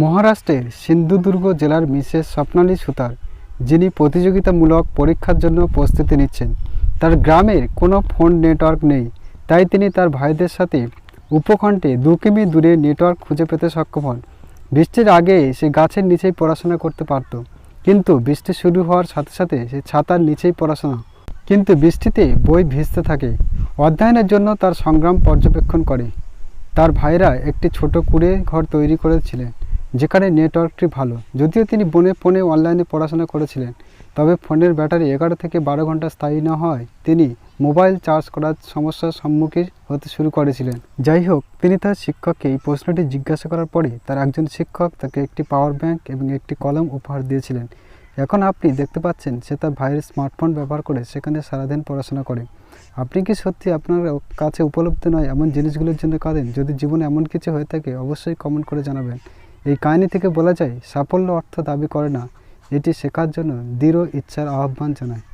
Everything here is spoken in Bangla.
মহারাষ্ট্রের সিন্ধুদুর্গ জেলার মিসেস স্বপ্নালী সুতার, যিনি প্রতিযোগিতামূলক পরীক্ষার জন্য প্রস্তুতি নিচ্ছেন। তার গ্রামের কোনো ফোন নেটওয়ার্ক নেই, তাই তিনি তার ভাইদের সাথে উপকণ্ঠে দু কিমি দূরে নেটওয়ার্ক খুঁজে পেতে সক্ষম হন। বৃষ্টির আগে সে গাছের নিচেই পড়াশোনা করতে পারত, কিন্তু বৃষ্টি শুরু হওয়ার সাথে সাথে সে ছাতার নিচেই পড়াশোনা। কিন্তু বৃষ্টিতে বই ভিজতে থাকে, অধ্যয়নের জন্য তার সংগ্রাম পর্যবেক্ষণ করে। তার ভাইরা একটি ছোট কুড়ে ঘর তৈরি করেছিলেন। যেখানে নেটওয়ার্কটি ভালো। যদিও তিনি বনে ফোনে অনলাইনে পড়াশোনা করেছিলেন, তবে ফোনের ব্যাটারি এগারো থেকে বারো ঘণ্টা স্থায়ী না হয় তিনি মোবাইল চার্জ করার সমস্যার সম্মুখীন হতে শুরু করেছিলেন। যাই হোক, তিনি তার শিক্ষককে এই প্রশ্নটি জিজ্ঞাসা করার পরে তার একজন শিক্ষক তাকে একটি পাওয়ার ব্যাংক এবং একটি কলম উপহার দিয়েছিলেন। এখন আপনি দেখতে পাচ্ছেন সে তার ভাইয়ের স্মার্টফোন ব্যবহার করে সেখানে সারাদিন পড়াশোনা করে। আপনি কি সত্যি আপনার কাছে উপলব্ধ নয় এমন জিনিসগুলোর জন্য কাঁদেন? যদি জীবনে এমন কিছু হয়ে থাকে, অবশ্যই কমেন্ট করে জানাবেন। এই কাহিনী থেকে বলা যায়, সাফল্য অর্থ দাবি করে না। এটি শেখার জন্য দৃঢ় ইচ্ছার আহ্বান জানায়।